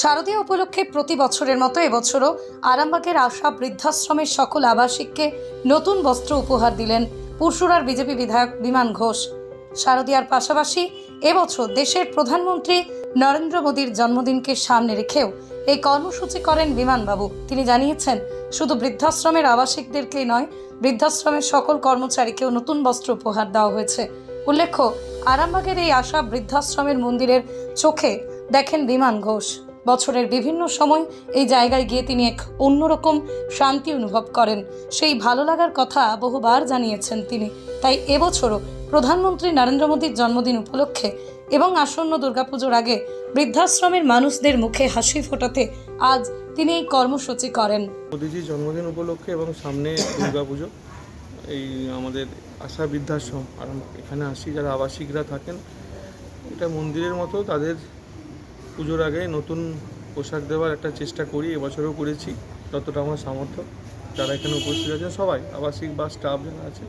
শারদীয় উপলক্ষে প্রতি বছরের মতো এবছরও আরামবাগের আশা বৃদ্ধাশ্রমের সকল আবাসিককে নতুন বস্ত্র উপহার দিলেন পরশুরার বিজেপি বিধায়ক বিমান ঘোষ। শারদীয়ার পাশাপাশি এবছর দেশের প্রধানমন্ত্রী নরেন্দ্র মোদীর জন্মদিনকে সামনে রেখেও এই কর্মসূচি করেন বিমানবাবু। তিনি জানিয়েছেন, শুধু বৃদ্ধাশ্রমের আবাসিকদেরকেই নয়, বৃদ্ধাশ্রমের সকল কর্মচারীকেও নতুন বস্ত্র উপহার দেওয়া হয়েছে। উল্লেখ্য, আরামবাগের এই আশা বৃদ্ধাশ্রমের মন্দিরের চোখে দেখেন বিমান ঘোষ। বছরের বিভিন্ন সময় এই জায়গায় গিয়ে তিনি এক অন্যরকম শান্তি অনুভব করেন। সেই ভালো লাগার কথা বহুবার জানিয়েছেন তিনি। তাই এবছরও প্রধানমন্ত্রী নরেন্দ্র মোদীর জন্মদিন উপলক্ষে এবং আসন্ন দুর্গাপুজোর আগে বৃদ্ধাশ্রমের মানুষদের মুখে হাসি ফোটাতে আজ তিনি এই কর্মসূচি করেন। মোদিজির জন্মদিন উপলক্ষে এবং সামনে দুর্গাপুজো। এই আমাদের আশা বৃদ্ধাশ্রম। আর এখানে আসি যারা আবাসিকরা থাকেন। এটা মন্দিরের মতো তাদের পুজোর আগে নতুন পোশাক দেওয়ার একটা চেষ্টা করি, এবছরও করেছি, যতটা আমার সামর্থ্য। যারা এখানে উপস্থিত আছেন সবাই, আবাসিক বা স্টাফ যারা আছে,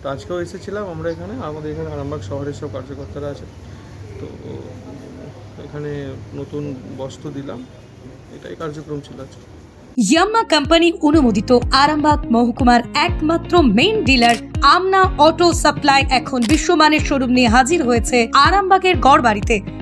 তো আজকেও এসেছিলাম আমরা এখানে আমাদের এখানে আরামবাগ শহরের সব কার্যকর্তারা আছে তো এখানে নতুন বস্ত্র দিলাম, এটাই কার্যক্রম ছিল আজকে। ইয়াম্মা কোম্পানি অনুমোদিত আরামবাগ মহকুমার একমাত্র main dealer Amna auto supply এখন বিশ্বমানের শোরুম নিয়ে হাজির হয়েছে আরামবাগের গড়বাড়িতে।